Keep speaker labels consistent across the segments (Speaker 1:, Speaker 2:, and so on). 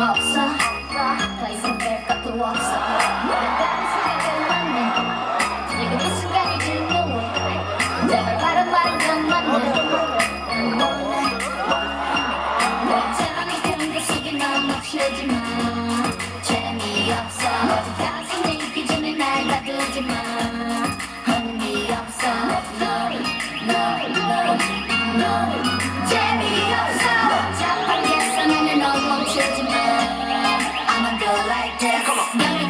Speaker 1: up. Come on.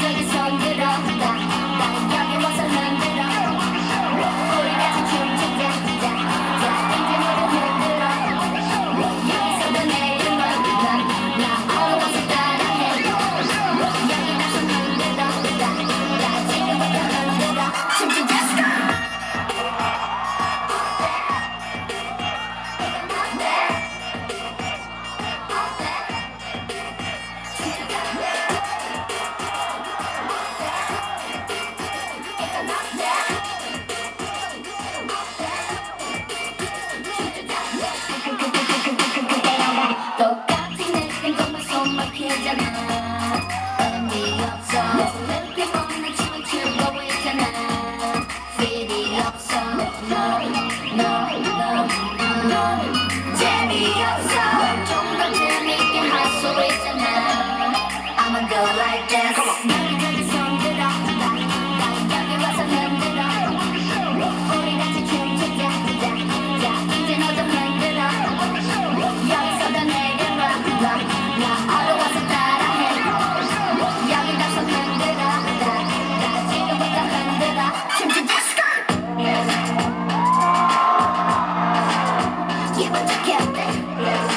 Speaker 1: 재미없어 좀더 재밌게 할 수 있잖아 I'm a girl like this keep it together.